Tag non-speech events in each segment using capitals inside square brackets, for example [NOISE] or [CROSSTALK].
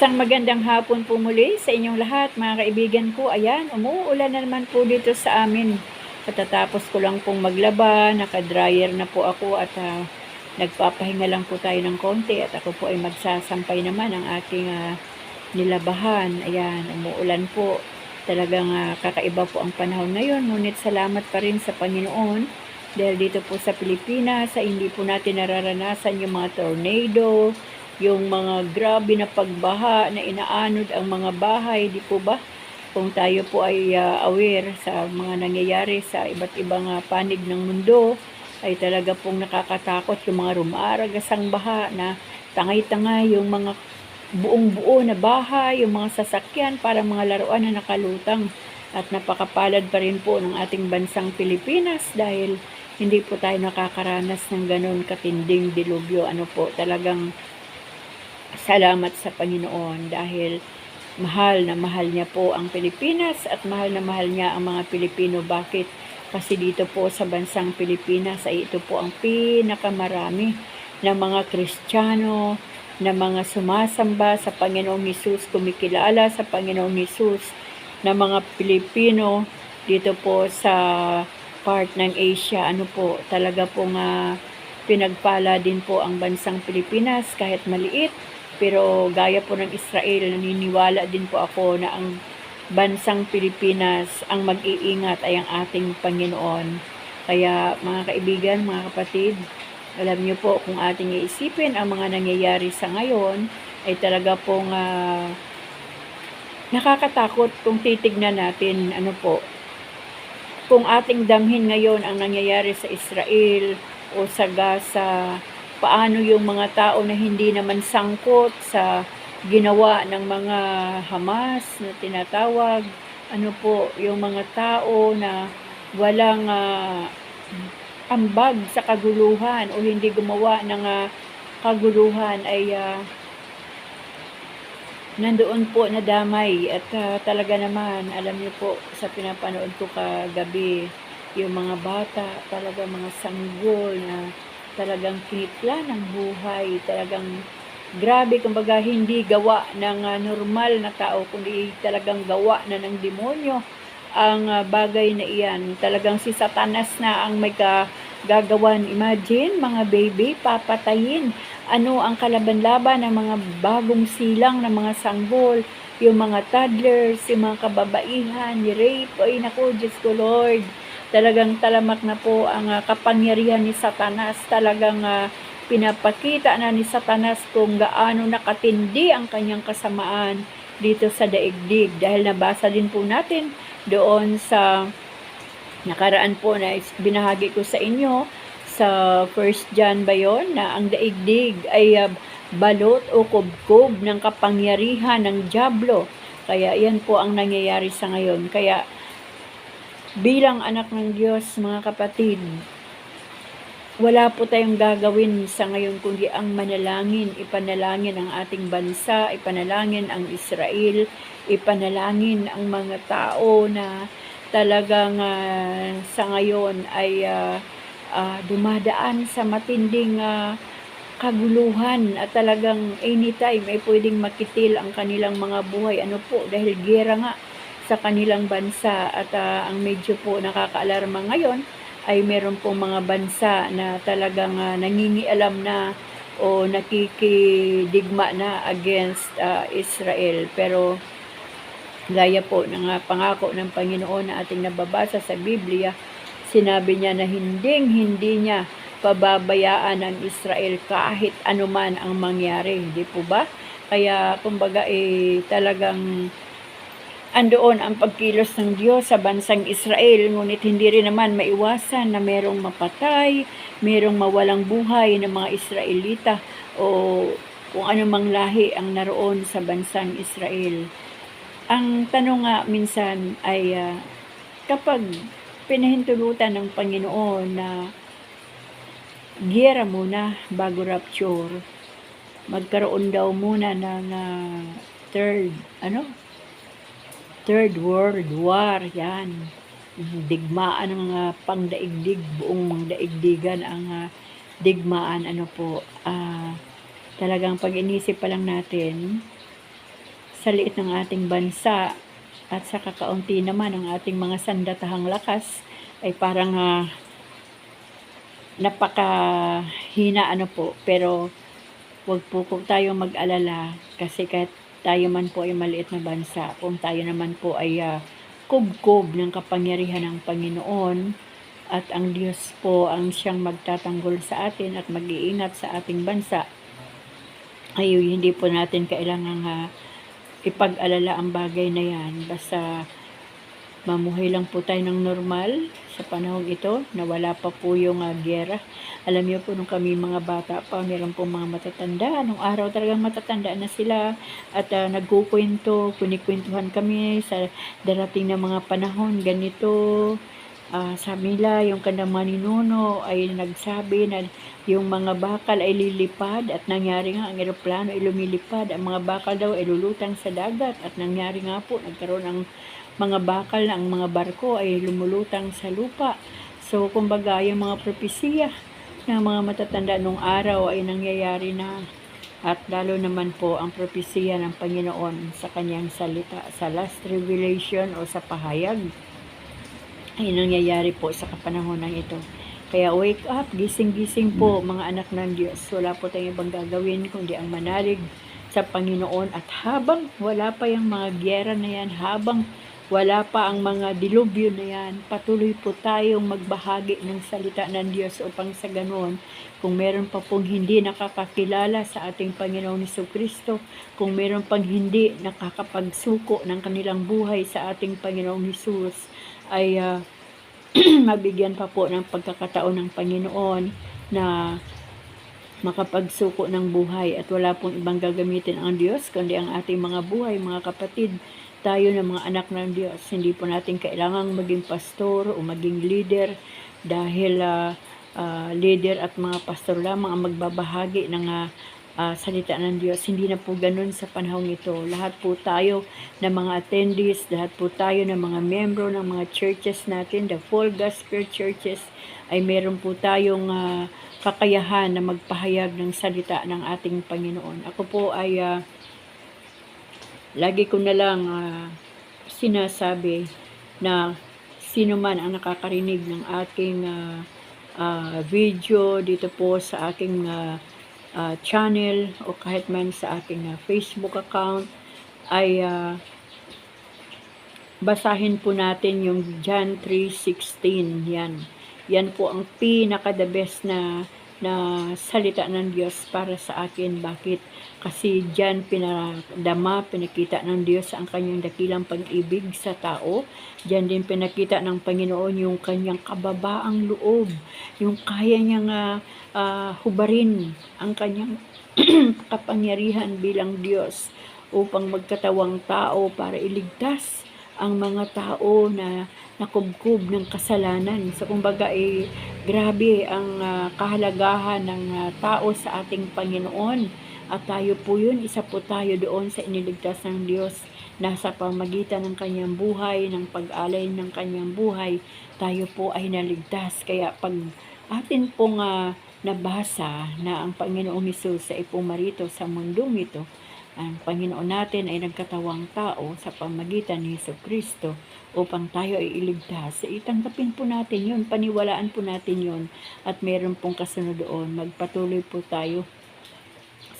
Isang magandang hapon po muli sa inyong lahat, mga kaibigan ko. Ayan, umuulan na naman po dito sa amin. Katatapos ko lang pong maglaba, nakadryer na po ako at ah, nagpapahinga lang po tayo ng konti at ako po ay magsasampay naman ang aking ah, nilabahan. Ayan, umuulan po. Talagang ah, kakaiba po ang panahon ngayon. Ngunit salamat pa rin sa Panginoon dahil dito po sa Pilipinas ay hindi po natin nararanasan yung mga tornado, yung mga grabe na pagbaha na inaanod ang mga bahay, di po ba? Kung tayo po ay ah, aware sa mga nangyayari sa iba't ibang ah, panig ng mundo, ay talaga pong nakakatakot yung mga rumaragasang baha na tangay-tangay yung mga buong-buo na bahay, yung mga sasakyan para mga laruan na nakalutang. At napakapalad pa rin po ng ating bansang Pilipinas dahil hindi po tayo nakakaranas ng ganun katinding dilubyo. Ano po, talagang salamat sa Panginoon dahil mahal na mahal niya po ang Pilipinas at mahal na mahal niya ang mga Pilipino. Bakit? Kasi dito po sa bansang Pilipinas ay ito po ang pinakamarami na mga Kristiyano na mga sumasamba sa Panginoong Hesus, kumikilala sa Panginoong Hesus na mga Pilipino dito po sa part ng Asia. Ano po, talaga pong ah, pinagpala din po ang bansang Pilipinas kahit maliit pero gaya po ng Israel, naniniwala din po ako na ang bansang Pilipinas ang mag-iingat ay ang ating Panginoon. Kaya mga kaibigan, mga kapatid, alam niyo po kung ating iisipin ang mga nangyayari sa ngayon ay talaga pong ah, nakakatakot kung titignan natin ano po kung ating damhin ngayon ang nangyayari sa Israel o sa Gaza paano yung mga tao na hindi naman sangkot sa ginawa ng mga Hamas na tinatawag, ano po, yung mga tao na walang ah, ambag sa kaguluhan o hindi gumawa ng ah, kaguluhan ay ah, nandoon po na damay? At ah, talaga naman alam niyo po sa pinapanood ko kagabi yung mga bata talaga mga sanggol na talagang kinitla ng buhay, talagang grabe, kumbaga hindi gawa ng ah, normal na tao, kundi talagang gawa na ng demonyo ang ah, bagay na iyan. Talagang si Satanas na ang may gagawan. Imagine, mga baby, papatayin. Ano ang kalaban-laban ng mga bagong silang ng mga sanggol, yung mga toddlers, yung mga kababaihan, rape, ay naku, Diyos ko Lord talagang talamak na po ang ah, kapangyarihan ni Satanas. Talagang ah, pinapakita na ni Satanas kung gaano nakatindi ang kanyang kasamaan dito sa daigdig. Dahil nabasa din po natin doon sa nakaraan po na binahagi ko sa inyo sa First John ba yun, na ang daigdig ay ah, balot o kubkob ng kapangyarihan ng Diablo. Kaya yan po ang nangyayari sa ngayon. Kaya bilang anak ng Diyos, mga kapatid, wala po tayong gagawin sa ngayon kundi ang manalangin, ipanalangin ang ating bansa, ipanalangin ang Israel, ipanalangin ang mga tao na talagang ah, sa ngayon ay ah, ah, dumadaan sa matinding ah, kaguluhan at talagang anytime ay pwedeng makitil ang kanilang mga buhay. Ano po, dahil gera nga sa kanilang bansa at ah, ang medyo po nakakaalarma ngayon ay meron pong mga bansa na talagang ah, nangingialam na o nakikidigma na against ah, Israel. Pero gaya po ng ah, pangako ng Panginoon na ating nababasa sa Biblia, sinabi niya na hinding hindi niya pababayaan ang Israel kahit anuman ang mangyari, hindi po ba? Kaya kumbaga eh talagang andoon ang pagkilos ng Diyos sa bansang Israel, ngunit hindi rin naman maiwasan na merong mapatay, merong mawalang buhay ng mga Israelita o kung anumang lahi ang naroon sa bansang Israel. Ang tanong nga minsan ay ah, kapag pinahintulutan ng Panginoon na giyera muna bago rapture, magkaroon daw muna ng ah, third, ano, Third World War, yan. Digmaan ng mga pangdaigdig, buong daigdigan ang ah, digmaan, ano po, ah, talagang pag inisip pa lang natin, sa liit ng ating bansa at sa kakaunti naman ang ating mga sandatahang lakas ay parang ah, napakahina ano po pero wag po po tayong mag-alala kasi kahit tayo man po ay maliit na bansa kung tayo naman po ay ah, kubkob ng kapangyarihan ng Panginoon at ang Diyos po ang siyang magtatanggol sa atin at mag-iingat sa ating bansa ay hindi po natin kailangang ah, ipag-alala ang bagay na yan. Basta mamuhay lang po tayo ng normal sa panahong ito na wala pa po yung uh, gera. Alam niyo po nung kami mga bata pa, meron po mga matatanda. Nung araw talagang matatanda na sila at uh, nagkukwento, kunikwentuhan kami sa darating na mga panahon. Ganito, uh, sabi nila, yung kanyang maninuno ay nagsabi na yung mga bakal ay lilipad at nangyari nga ang eroplano ay lumilipad. Ang mga bakal daw ay lulutang sa dagat at nangyari nga po, nagkaroon ng mga bakal na ang mga barko ay lumulutang sa lupa. So, kumbaga, yung mga propesiya ng mga matatanda nung araw ay nangyayari na at lalo naman po ang propesiya ng Panginoon sa kanyang salita sa last revelation o sa pahayag ay nangyayari po sa kapanahonan ito. Kaya wake up, gising-gising po mga anak ng Diyos. Wala po tayong ibang gagawin kundi ang manalig sa Panginoon at habang wala pa yung mga gyera na yan, habang wala pa ang mga dilubyo na yan, patuloy po tayong magbahagi ng salita ng Diyos upang sa ganoon, kung meron pa pong hindi nakakakilala sa ating Panginoong Niso Kristo, kung meron pang hindi nakakapagsuko ng kanilang buhay sa ating Panginoong Hesus, ay uh, [CLEARS THROAT] mabigyan pa po ng pagkakataon ng Panginoon na makapagsuko ng buhay at wala pong ibang gagamitin ang Diyos kundi ang ating mga buhay, mga kapatid, tayo ng mga anak ng Diyos. Hindi po natin kailangang maging pastor o maging leader dahil uh, uh, leader at mga pastor lamang ang magbabahagi ng uh, uh, salita ng Diyos. Hindi na po ganun sa panahong ito. Lahat po tayo ng mga attendees, lahat po tayo ng mga membro ng mga churches natin, the full gospel churches, ay meron po tayong uh, kakayahan na magpahayag ng salita ng ating Panginoon. Ako po ay uh, lagi ko na lang uh, sinasabi na sino man ang nakakarinig ng aking uh, uh, video dito po sa aking uh, uh, channel o kahit man sa aking uh, Facebook account ay uh, basahin po natin yung John 3.16 yan. Yan po ang pinaka the best na na salita ng Diyos para sa akin. Bakit? Kasi dyan pinadama, pinakita ng Diyos ang kanyang dakilang pag-ibig sa tao. Dyan din pinakita ng Panginoon yung kanyang kababaang loob. Yung kaya niyang uh, uh, hubarin ang kanyang [CLEARS THROAT] kapangyarihan bilang Diyos upang magkatawang tao para iligtas ang mga tao na nakubkob ng kasalanan. So, kumbaga, eh, grabe ang uh, kahalagahan ng uh, tao sa ating Panginoon. At tayo po yun, isa po tayo doon sa iniligtas ng Diyos. Nasa pamagitan ng kanyang buhay, ng pag-alay ng kanyang buhay, tayo po ay naligtas. Kaya pag atin pong uh, nabasa na ang Panginoong Hesus ay pumarito sa mundong ito, ang Panginoon natin ay nagkatawang tao sa pamagitan ni Heso Kristo upang tayo ay iligtas. Itanggapin po natin yun, paniwalaan po natin yun at meron pong kasunod doon. Magpatuloy po tayo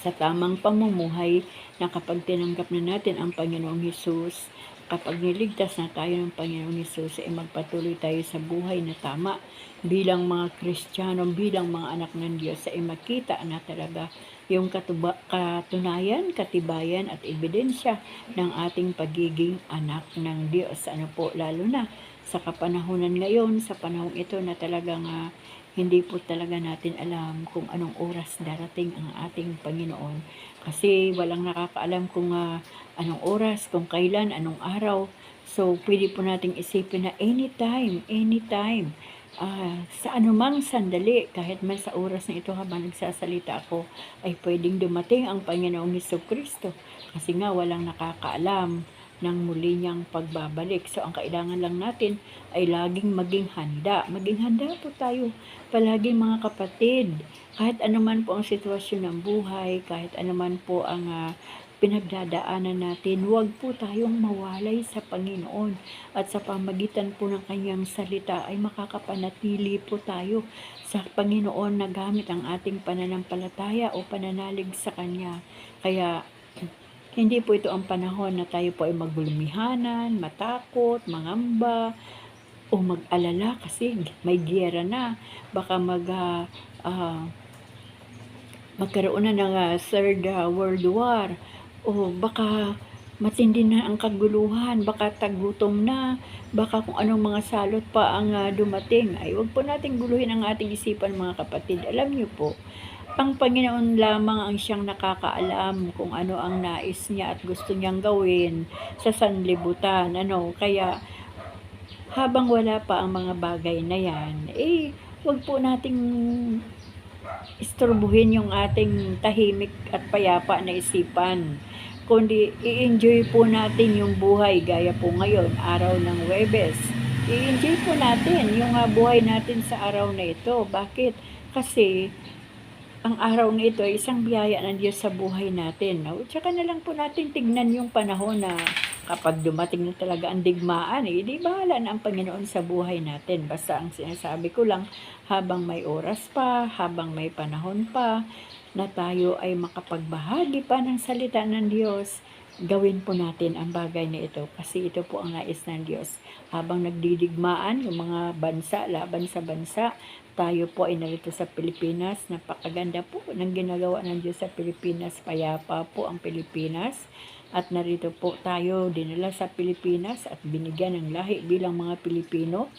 sa tamang pamumuhay na kapag tinanggap na natin ang Panginoong Hesus, kapag niligtas na tayo ng Panginoong Hesus, ay magpatuloy tayo sa buhay na tama bilang mga Kristiyano, bilang mga anak ng Diyos, ay makita na talaga yung katuba, katunayan, katibayan at ebidensya ng ating pagiging anak ng Diyos. Ano po, lalo na sa kapanahonan ngayon, sa panahong ito na talagang uh, hindi po talaga natin alam kung anong oras darating ang ating Panginoon. Kasi walang nakakaalam kung uh, anong oras, kung kailan, anong araw. So, pwede po nating isipin na anytime, anytime uh, sa anumang sandali, kahit man sa oras na ito habang nagsasalita ako, ay pwedeng dumating ang Panginoong Heso Kristo. Kasi nga walang nakakaalam ng muli niyang pagbabalik. So, ang kailangan lang natin ay laging maging handa. Maging handa po tayo palagi mga kapatid. Kahit anuman po ang sitwasyon ng buhay, kahit anuman po ang uh, pinagdadaanan natin, huwag po tayong mawalay sa Panginoon at sa pamagitan po ng kanyang salita ay makakapanatili po tayo sa Panginoon na gamit ang ating pananampalataya o pananalig sa Kanya. Kaya hindi po ito ang panahon na tayo po ay magulumihanan, matakot, mangamba, o mag-alala kasi may giyera na. Baka mag, ah, ah, magkaroon na ng ah, Third ah, World War. O baka matindi na ang kaguluhan, baka tagutom na, baka kung anong mga salot pa ang ah, dumating. Ay, wag po nating guluhin ang ating isipan mga kapatid. Alam niyo po, ang Panginoon lamang ang siyang nakakaalam kung ano ang nais niya at gusto niyang gawin sa sanlibutan. Ano, kaya habang wala pa ang mga bagay na yan, eh, wag po nating istorbuhin yung ating tahimik at payapa na isipan. Kundi i-enjoy po natin yung buhay gaya po ngayon, araw ng Webes. I-enjoy po natin yung ah, buhay natin sa araw na ito. Bakit? Kasi ang araw na ito ay isang biyaya ng Diyos sa buhay natin. No? Tsaka na lang po natin tignan yung panahon na kapag dumating na talaga ang digmaan, eh, di bahala na ang Panginoon sa buhay natin. Basta ang sinasabi ko lang, habang may oras pa, habang may panahon pa, na tayo ay makapagbahagi pa ng salita ng Diyos, gawin po natin ang bagay na ito kasi ito po ang nais ng Diyos. Habang nagdidigmaan yung mga bansa, laban sa bansa, tayo po ay narito sa Pilipinas. Napakaganda po ng ginagawa ng Diyos sa Pilipinas. Payapa po ang Pilipinas. At narito po tayo dinala sa Pilipinas at binigyan ng lahi bilang mga Pilipino.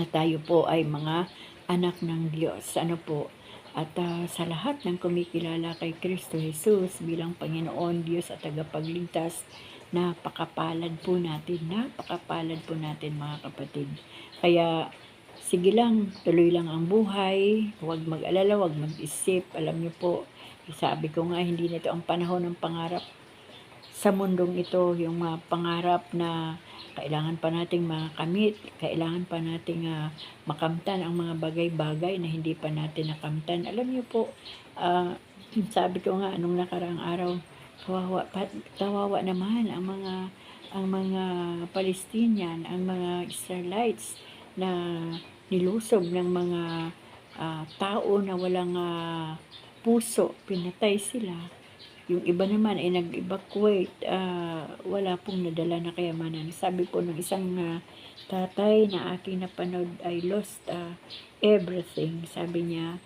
At tayo po ay mga anak ng Diyos. Ano po? At ah, sa lahat ng kumikilala kay Kristo Jesus bilang Panginoon, Diyos at tagapagligtas, napakapalad po natin, napakapalad po natin mga kapatid. Kaya sige lang, tuloy lang ang buhay, huwag mag-alala, huwag mag-isip. Alam niyo po, sabi ko nga, hindi nito ang panahon ng pangarap sa mundong ito, yung mga pangarap na kailangan pa nating makamit, kailangan pa nating ah, makamtan ang mga bagay-bagay na hindi pa natin nakamtan. Alam niyo po, ah, [CLEARS THROAT] sabi ko nga, nung nakaraang araw, kawawa, kawawa naman ang mga ang mga Palestinian, ang mga Israelites na nilusob ng mga ah, tao na walang ah, puso, pinatay sila. Yung iba naman ay nag-evacuate, ah, wala pong nadala na kayamanan. Sabi po ng isang ah, tatay na aking napanood ay lost ah, everything. Sabi niya,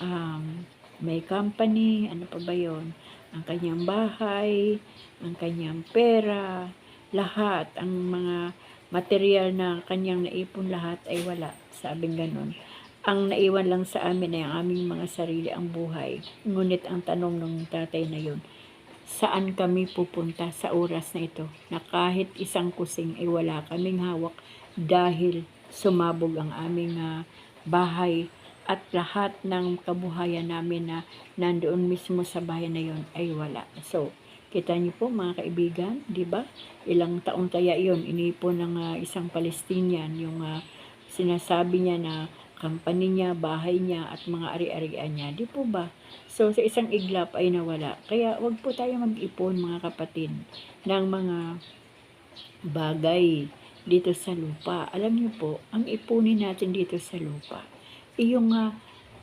um, may company, ano pa ba yon Ang kanyang bahay, ang kanyang pera, lahat, ang mga material na kanyang naipon lahat ay wala. Sabing ganun. Ang naiwan lang sa amin ay ang aming mga sarili ang buhay. Ngunit ang tanong ng tatay na yun, saan kami pupunta sa oras na ito na kahit isang kusing ay wala kaming hawak dahil sumabog ang aming ah, bahay at lahat ng kabuhayan namin na nandoon mismo sa bahay na yon ay wala. So, kita niyo po mga kaibigan, di ba? Ilang taon kaya yon inipon ng ah, isang Palestinian yung ah, sinasabi niya na company niya, bahay niya at mga ari-arian niya. Di po ba? So, sa isang iglap ay nawala. Kaya wag po tayo mag-ipon mga kapatid ng mga bagay dito sa lupa. Alam niyo po, ang ipunin natin dito sa lupa, iyong ah,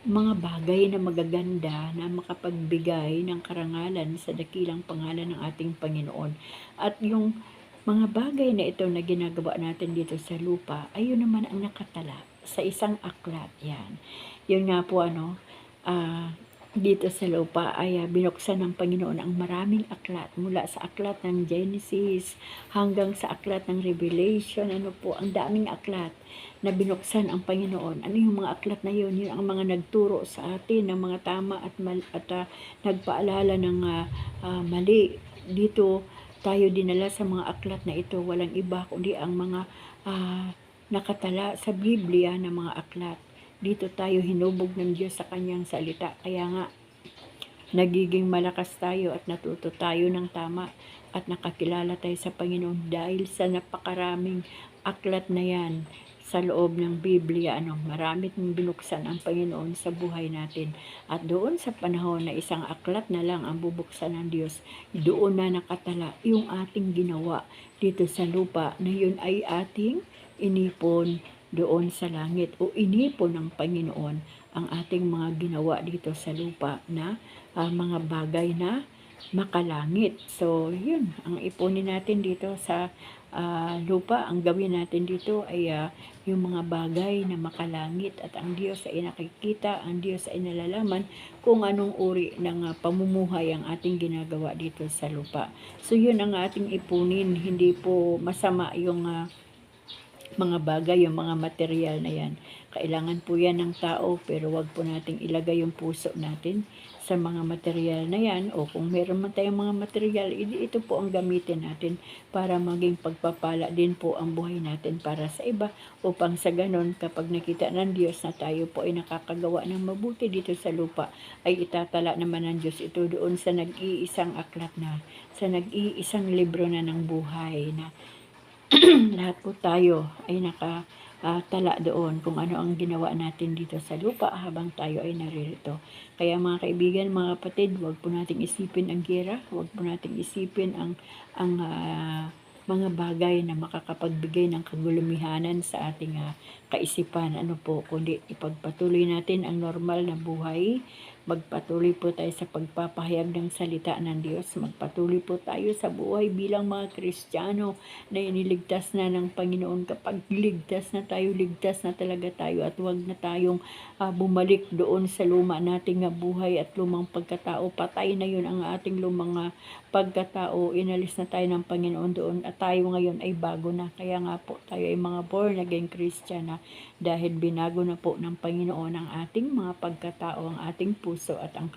mga bagay na magaganda na makapagbigay ng karangalan sa dakilang pangalan ng ating Panginoon. At yung mga bagay na ito na ginagawa natin dito sa lupa, ayun naman ang nakatala sa isang aklat yan. Yun nga po ano, ah, dito sa lupa ay ah, binuksan ng Panginoon ang maraming aklat mula sa aklat ng Genesis hanggang sa aklat ng Revelation. Ano po ang daming aklat na binuksan ang Panginoon. Ano yung mga aklat na yun? Yun ang mga nagturo sa atin ng mga tama at mal, at ah, nagpaalala ng ah, ah, mali. Dito tayo dinala sa mga aklat na ito. Walang iba kundi ang mga ah, nakatala sa Biblia na mga aklat dito tayo hinubog ng Diyos sa kanyang salita. Kaya nga, nagiging malakas tayo at natuto tayo ng tama at nakakilala tayo sa Panginoon dahil sa napakaraming aklat na yan sa loob ng Biblia, ano, marami ng binuksan ang Panginoon sa buhay natin. At doon sa panahon na isang aklat na lang ang bubuksan ng Diyos, doon na nakatala yung ating ginawa dito sa lupa na yun ay ating inipon doon sa langit o inipon ng Panginoon ang ating mga ginawa dito sa lupa na ah, mga bagay na makalangit. So, yun, ang ipunin natin dito sa ah, lupa, ang gawin natin dito ay ah, yung mga bagay na makalangit at ang Diyos ay nakikita, ang Diyos ay nalalaman kung anong uri ng ah, pamumuhay ang ating ginagawa dito sa lupa. So, yun ang ating ipunin, hindi po masama yung ah, mga bagay, yung mga material na yan. Kailangan po yan ng tao pero wag po nating ilagay yung puso natin sa mga material na yan o kung meron man tayong mga material, ito po ang gamitin natin para maging pagpapala din po ang buhay natin para sa iba upang sa ganon kapag nakita ng Diyos na tayo po ay nakakagawa ng mabuti dito sa lupa ay itatala naman ng Diyos ito doon sa nag-iisang aklat na sa nag-iisang libro na ng buhay na [CLEARS THROAT] lahat po tayo ay naka ah, tala doon kung ano ang ginawa natin dito sa lupa habang tayo ay naririto. Kaya mga kaibigan, mga kapatid, huwag po nating isipin ang gera, huwag po nating isipin ang ang ah, mga bagay na makakapagbigay ng kagulumihanan sa ating ah, kaisipan. Ano po, kundi ipagpatuloy natin ang normal na buhay, magpatuloy po tayo sa pagpapahayag ng salita ng Diyos, magpatuloy po tayo sa buhay bilang mga Kristiyano na iniligtas na ng Panginoon. Kapag ligtas na tayo, ligtas na talaga tayo at huwag na tayong ah, bumalik doon sa luma nating buhay at lumang pagkatao. Patay na yun ang ating lumang pagkatao. Inalis na tayo ng Panginoon doon at tayo ngayon ay bago na. Kaya nga po tayo ay mga born again Christian dahil binago na po ng Panginoon ang ating mga pagkatao, ang ating puso at ang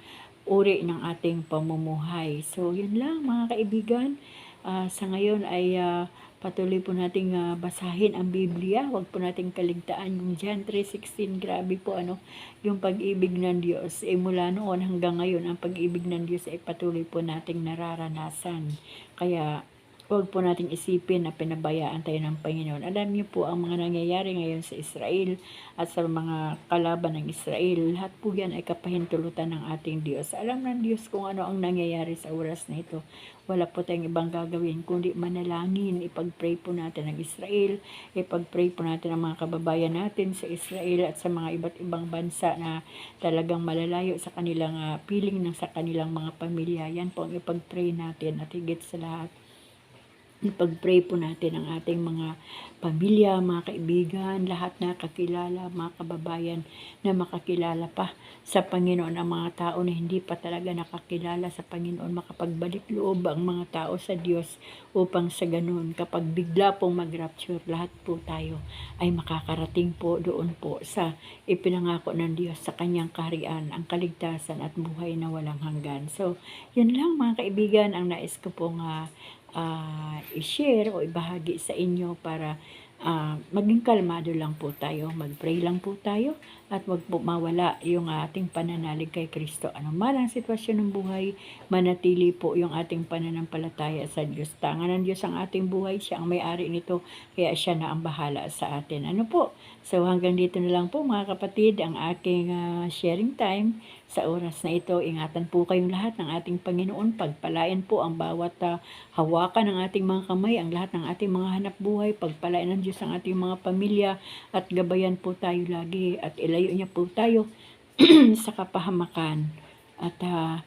uri ng ating pamumuhay. So, yun lang mga kaibigan. Ah, sa ngayon ay ah, patuloy po nating ah, basahin ang Biblia. Huwag po nating kaligtaan yung John 3.16. Grabe po ano, yung pag-ibig ng Diyos. Eh, mula noon hanggang ngayon, ang pag-ibig ng Diyos ay patuloy po nating nararanasan. Kaya, huwag po nating isipin na pinabayaan tayo ng Panginoon. Alam niyo po ang mga nangyayari ngayon sa Israel at sa mga kalaban ng Israel. Lahat po yan ay kapahintulutan ng ating Diyos. Alam ng Diyos kung ano ang nangyayari sa oras na ito. Wala po tayong ibang gagawin kundi manalangin. Ipag-pray po natin ng Israel. Ipag-pray po natin ang mga kababayan natin sa Israel at sa mga iba't ibang bansa na talagang malalayo sa kanilang ah, piling ng sa kanilang mga pamilya. Yan po ang ipag-pray natin at higit sa lahat ipag-pray po natin ang ating mga pamilya, mga kaibigan, lahat na kakilala, mga kababayan na makakilala pa sa Panginoon ang mga tao na hindi pa talaga nakakilala sa Panginoon, makapagbalik loob ang mga tao sa Diyos upang sa ganun, kapag bigla pong mag-rapture, lahat po tayo ay makakarating po doon po sa ipinangako ng Diyos sa kanyang kaharian, ang kaligtasan at buhay na walang hanggan. So, yun lang mga kaibigan, ang nais ko pong ah, ah, i-share o ibahagi sa inyo para ah, maging kalmado lang po tayo, mag-pray lang po tayo at wag po mawala yung ating pananalig kay Kristo. Ano man ang sitwasyon ng buhay, manatili po yung ating pananampalataya sa Diyos. Tangan ng Diyos ang ating buhay, siya ang may-ari nito, kaya siya na ang bahala sa atin. Ano po? So hanggang dito na lang po mga kapatid, ang aking ah, sharing time sa oras na ito. Ingatan po kayong lahat ng ating Panginoon. Pagpalain po ang bawat ah, hawakan ng ating mga kamay, ang lahat ng ating mga hanap buhay. Pagpalain ng Diyos ang ating mga pamilya at gabayan po tayo lagi at ilayo niya po tayo [CLEARS THROAT] sa kapahamakan. At ah,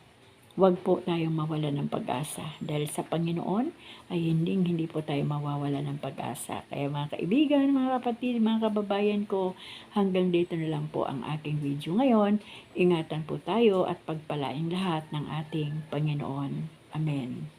Huwag po tayong mawala ng pag-asa dahil sa Panginoon ay hindi hindi po tayo mawawala ng pag-asa. Kaya mga kaibigan, mga kapatid, mga kababayan ko, hanggang dito na lang po ang aking video ngayon. Ingatan po tayo at pagpalain lahat ng ating Panginoon. Amen.